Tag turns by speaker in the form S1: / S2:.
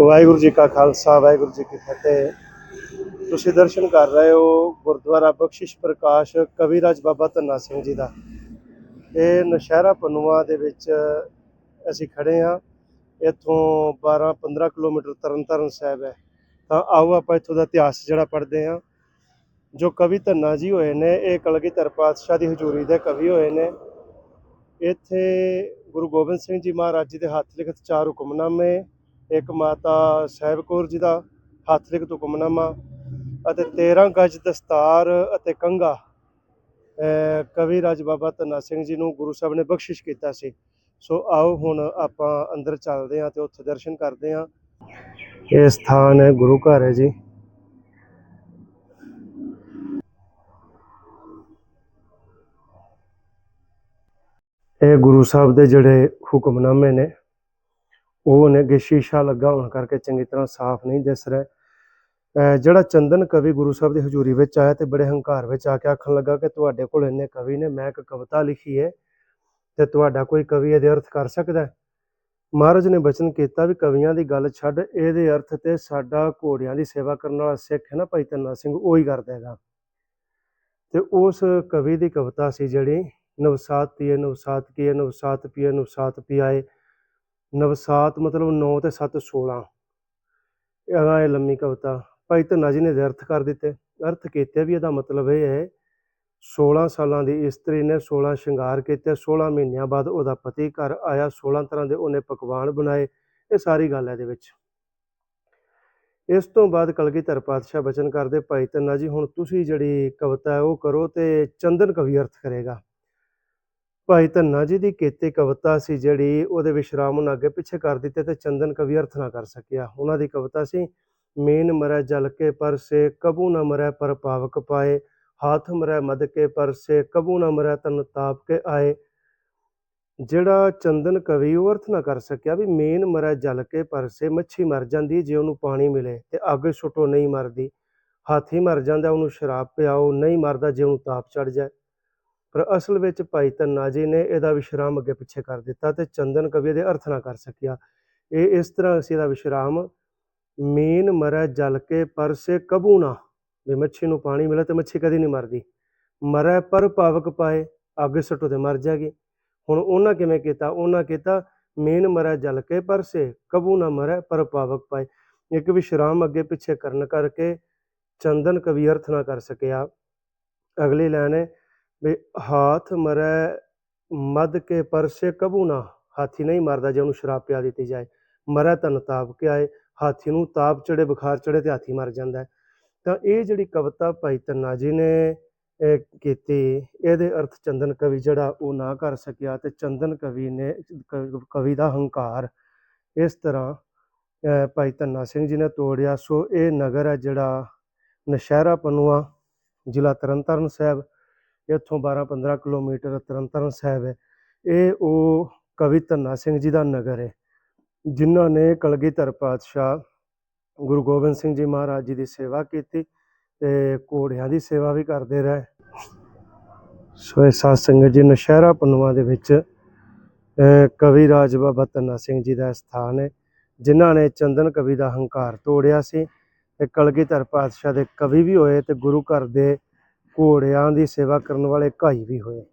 S1: ਵਾਹਿਗੁਰੂ ਜੀ ਕਾ ਖਾਲਸਾ, ਵਾਹਿਗੁਰੂ ਜੀ ਕੀ ਫਤਿਹ। ਤੁਸੀਂ ਦਰਸ਼ਨ ਕਰ ਰਹੇ ਹੋ ਗੁਰਦੁਆਰਾ ਬਖਸ਼ਿਸ਼ ਪ੍ਰਕਾਸ਼ ਕਵੀਰਾਜ ਬਾਬਾ ਧੰਨਾ ਸਿੰਘ ਜੀ ਦਾ। ਇਹ ਨਸ਼ਹਿਰਾ ਪਨੂਆ ਦੇ ਵਿੱਚ ਅਸੀਂ ਖੜੇ ਹਾਂ। ਇੱਥੋਂ 12 15 ਕਿਲੋਮੀਟਰ ਤਰਨਤਾਰਨ ਸਾਹਿਬ ਹੈ। ਤਾਂ ਆਓ ਆਪਾਂ ਇੱਥੋਂ ਦਾ ਇਤਿਹਾਸ ਜਿਹੜਾ ਪੜ੍ਹਦੇ ਹਾਂ। ਜੋ ਕਵੀ ਧੰਨਾ ਜੀ ਹੋਏ ਨੇ, ਇਹ ਕਲਗੀਧਰ ਪਾਤਸ਼ਾਹ ਦੀ ਹਜ਼ੂਰੀ ਦੇ ਕਵੀ ਹੋਏ ਨੇ। ਇੱਥੇ ਗੁਰੂ ਗੋਬਿੰਦ ਸਿੰਘ ਜੀ ਮਹਾਰਾਜ ਜੀ ਦੇ ਹੱਥ ਲਿਖਤ ਚਾਰ ਹੁਕਮਨਾਮੇ ਇੱਕ ਮਾਤਾ ਸਾਹਿਬ ਕੌਰ ਜੀ ਦਾ ਹੱਥ ਲਿਖਤ ਹੁਕਮਨਾਮਾ ਅਤੇ 13 ਗਜ ਦਸਤਾਰ ਅਤੇ ਕੰਗਾ ਕਵੀ ਰਾਜ ਬਾਬਾ ਧੰਨਾ ਸਿੰਘ ਜੀ ਨੂੰ ਗੁਰੂ ਸਾਹਿਬ ਨੇ ਬਖਸ਼ਿਸ਼ ਕੀਤਾ ਸੀ। ਸੋ ਆਓ ਹੁਣ ਆਪਾਂ ਅੰਦਰ ਚੱਲਦੇ ਹਾਂ ਤੇ ਉੱਥੇ ਦਰਸ਼ਨ ਕਰਦੇ ਹਾਂ। ਇਹ ਸਥਾਨ ਹੈ ਗੁਰੂ ਘਰ ਹੈ ਜੀ। ਇਹ ਗੁਰੂ ਸਾਹਿਬ ਦੇ ਜਿਹੜੇ ਹੁਕਮਨਾਮੇ ਨੇ ਉਹ ਨੇ ਕਿ ਸ਼ੀਸ਼ਾ ਲੱਗਾ ਹੋਣ ਕਰਕੇ ਚੰਗੀ ਤਰ੍ਹਾਂ ਸਾਫ਼ ਨਹੀਂ ਦਿਸ ਰਿਹਾ। ਜਿਹੜਾ ਚੰਦਨ ਕਵੀ ਗੁਰੂ ਸਾਹਿਬ ਦੀ ਹਜ਼ੂਰੀ ਵਿੱਚ ਆਇਆ ਤੇ ਬੜੇ ਹੰਕਾਰ ਵਿੱਚ ਆ ਕੇ ਆਖਣ ਲੱਗਾ ਕਿ ਤੁਹਾਡੇ ਕੋਲ ਇੰਨੇ ਕਵੀ ਨੇ, ਮੈਂ ਇੱਕ ਕਵਿਤਾ ਲਿਖੀ ਹੈ ਤੇ ਤੁਹਾਡਾ ਕੋਈ ਕਵੀ ਇਹਦੇ ਅਰਥ ਕਰ ਸਕਦਾ ਹੈ? ਮਹਾਰਾਜ ਨੇ ਬਚਨ ਕੀਤਾ ਵੀ ਕਵੀਆਂ ਦੀ ਗੱਲ ਛੱਡ, ਇਹਦੇ ਅਰਥ ਤੇ ਸਾਡਾ ਘੋੜਿਆਂ ਦੀ ਸੇਵਾ ਕਰਨ ਵਾਲਾ ਸਿੱਖ ਹੈ ਨਾ ਭਾਈ ਤੰਨਾ ਸਿੰਘ, ਉਹ ਹੀ ਕਰ ਦੇਗਾ ਤੇ ਉਸ ਕਵੀ ਦੀ ਕਵਿਤਾ ਸੀ ਜਿਹੜੀ, ਨਵਸਾਤ ਪੀਏ, ਨਵਸਾਤ ਕੀਏ, ਨਵਸਾਤ ਪੀਏ, ਨਵਸਾਤ ਪਿਆਏ। ਨਵਸਾਤ ਮਤਲਬ 9 ਤੇ 7 16 ਇਹ ਲੰਮੀ ਕਵਿਤਾ। ਭਾਈ ਧੰਨਾ ਜੀ ਨੇ ਅਰਥ ਕਰ ਦਿੱਤੇ। ਅਰਥ ਕੀਤੇ ਵੀ ਇਹਦਾ ਮਤਲਬ ਇਹ ਹੈ 16 ਸਾਲਾਂ ਦੀ ਇਸਤਰੀ ਨੇ 16 ਸ਼ਿੰਗਾਰ ਕੀਤੇ 16 ਮਹੀਨਿਆਂ ਬਾਅਦ ਉਹਦਾ ਪਤੀ ਘਰ ਆਇਆ 16 ਤਰ੍ਹਾਂ ਦੇ ਉਹਨੇ ਪਕਵਾਨ ਬਣਾਏ। ਇਹ ਸਾਰੀ ਗੱਲ ਹੈ ਇਹਦੇ ਵਿੱਚ। ਇਸ ਤੋਂ ਬਾਅਦ ਕਲਗੀਧਰ ਪਾਤਸ਼ਾਹ ਬਚਨ ਕਰਦੇ, ਭਾਈ ਧੰਨਾ ਜੀ ਹੁਣ ਤੁਸੀਂ ਜਿਹੜੀ ਕਵਿਤਾ ਹੈ ਉਹ ਕਰੋ ਤੇ ਚੰਦਨ ਕਵੀ ਅਰਥ ਕਰੇਗਾ। ਭਾਈ ਧੰਨਾ ਜੀ ਦੀ ਕੀਤੀ ਕਵਿਤਾ ਸੀ ਜਿਹੜੀ ਉਹਦੇ ਵਿਸ਼ਰਾਮ ਉਹਨਾਂ ਅੱਗੇ ਪਿੱਛੇ ਕਰ ਦਿੱਤੇ ਤੇ ਚੰਦਨ ਕਵੀ ਅਰਥ ਨਾ ਕਰ ਸਕਿਆ। ਉਹਨਾਂ ਦੀ ਕਵਿਤਾ ਸੀ, ਮੇਨ ਮਰੈ ਜਲ ਕੇ ਪਰਸੇ ਕਬੂ ਨ ਮਰੈ ਪਰ ਪਾਵਕ ਪਾਏ, ਹਾਥ ਮਰੈ ਮਦ ਕੇ ਪਰਸੇ ਕਬੂ ਨ ਮਰੈ ਤਨ ਤਾਪ ਕੇ ਆਏ। ਜਿਹੜਾ ਚੰਦਨ ਕਵੀ ਉਹ ਅਰਥ ਨਾ ਕਰ ਸਕਿਆ ਵੀ ਮੇਨ ਮਰੈ ਜਲ ਕੇ ਪਰਸੇ ਮੱਛੀ ਮਰ ਜਾਂਦੀ ਜੇ ਉਹਨੂੰ ਪਾਣੀ ਮਿਲੇ ਤੇ ਅੱਗ ਸੁੱਟੋ ਨਹੀਂ ਮਰਦੀ। ਹਾਥੀ ਮਰ ਜਾਂਦਾ, ਉਹਨੂੰ ਸ਼ਰਾਬ ਪਿਆਓ, ਨਹੀਂ ਮਰਦਾ ਜੇ ਉਹਨੂੰ ਤਾਪ ਚੜ ਜਾਏ। ਪਰ ਅਸਲ ਵਿੱਚ ਭਾਈ ਧੰਨਾ ਜੀ ਨੇ ਇਹਦਾ ਵਿਸ਼ਰਾਮ ਅੱਗੇ ਪਿੱਛੇ ਕਰ ਦਿੱਤਾ ਤੇ ਚੰਦਨ ਕਵੀ ਦੇ ਅਰਥ ਨਾ ਕਰ ਸਕਿਆ। ਇਹ ਇਸ ਤਰ੍ਹਾਂ ਅਸੀਂ ਇਹਦਾ ਵਿਸ਼ਰਾਮ ਮੀਨ ਮਰੈ ਜਲ ਕੇ ਪਰਸੇ ਕਬੂ ਨਾ। ਵੀ ਮੱਛੀ ਨੂੰ ਪਾਣੀ ਮਿਲੇ ਤੇ ਮੱਛੀ ਕਦੀ ਨਹੀਂ ਮਰਦੀ। ਮਰੈ ਪਰ ਪਾਵਕ ਪਾਏ, ਅੱਗ ਸੱਟੋ ਤੇ ਮਰ ਜਾਗੀ। ਹੁਣ ਉਹਨਾਂ ਕਿਵੇਂ ਕੀਤਾ? ਉਹਨਾਂ ਕੀਤਾ, ਮੀਨ ਮਰੈ ਜਲ ਕੇ ਪਰਸੇ ਕਬੂ ਨਾ ਮਰੈ ਪਰ ਪਾਵਕ ਪਾਏ। ਇੱਕ ਵਿਸ਼ਰਾਮ ਅੱਗੇ ਪਿੱਛੇ ਕਰਨ ਕਰਕੇ ਚੰਦਨ ਕਵੀ ਅਰਥ ਨਾ ਕਰ ਸਕਿਆ। ਅਗਲੀ ਲਾਈਨ ਹੈ ਵੀ ਹਾਥ ਮਰੈ ਮਦ ਕੇ ਪਰਸੇ ਕਬੂ ਨਾ। ਹਾਥੀ ਨਹੀਂ ਮਰਦਾ ਜੇ ਉਹਨੂੰ ਸ਼ਰਾਬ ਪਿਆ ਦਿੱਤੀ ਜਾਏ। ਮਰੈ ਤਨ ਤਾਪ ਕੇ ਆਏ। ਹਾਥੀ ਨੂੰ ਤਾਪ ਚੜੇ ਬੁਖਾਰ ਚੜੇ ਤੇ ਹਾਥੀ ਮਰ ਜਾਂਦਾ ਤਾਂ ਇਹ ਜਿਹੜੀ ਕਵਿਤਾ ਭਾਈ ਧੰਨਾ ਜੀ ਨੇ ਕੀਤੀ, ਇਹਦੇ ਅਰਥ ਚੰਦਨ ਕਵੀ ਜਿਹੜਾ ਉਹ ਨਾ ਕਰ ਸਕਿਆ ਤੇ ਚੰਦਨ ਕਵੀ ਨੇ, ਕਵੀ ਦਾ ਹੰਕਾਰ ਇਸ ਤਰ੍ਹਾਂ ਭਾਈ ਧੰਨਾ ਸਿੰਘ ਜੀ ਨੇ ਤੋੜਿਆ। ਸੋ ਇਹ ਨਗਰ ਹੈ ਜਿਹੜਾ ਨਸ਼ਹਿਰਾ ਪਨੂਆ ਜ਼ਿਲ੍ਹਾ ਤਰਨਤਾਰਨ ਸਾਹਿਬ। ਇੱਥੋਂ 12-15 ਕਿਲੋਮੀਟਰ ਤਰਨਤਾਰਨ ਸਾਹਿਬ ਹੈ। ਇਹ ਉਹ ਕਵੀ ਧੰਨਾ ਸਿੰਘ ਜੀ ਦਾ ਨਗਰ ਹੈ, ਜਿਨ੍ਹਾਂ ਨੇ ਕਲਗੀਧਰ ਪਾਤਸ਼ਾਹ ਗੁਰੂ ਗੋਬਿੰਦ ਸਿੰਘ ਜੀ ਮਹਾਰਾਜ ਜੀ ਦੀ ਸੇਵਾ ਕੀਤੀ ਤੇ ਘੋੜਿਆਂ ਦੀ ਸੇਵਾ ਵੀ ਕਰਦੇ ਰਹੇ। ਸੋ ਇਹ ਸਾਧ ਸੰਗਤ ਜੀ ਨਸ਼ਹਿਰਾ ਪਨੂਆ ਦੇ ਵਿੱਚ ਕਵੀ ਰਾਜ ਬਾਬਾ ਧੰਨਾ ਸਿੰਘ ਜੀ ਦਾ ਸਥਾਨ ਹੈ, ਜਿਨ੍ਹਾਂ ਨੇ ਚੰਦਨ ਕਵੀ ਦਾ ਹੰਕਾਰ ਤੋੜਿਆ ਸੀ ਤੇ ਕਲਗੀਧਰ ਪਾਤਸ਼ਾਹ ਦੇ ਕਵੀ ਵੀ ਹੋਏ ਤੇ ਗੁਰੂ ਘਰ ਦੇ ਘੋੜਿਆਂ ਦੀ ਸੇਵਾ ਕਰਨ ਵਾਲੇ ਘਾਈ ਵੀ ਹੋਏ।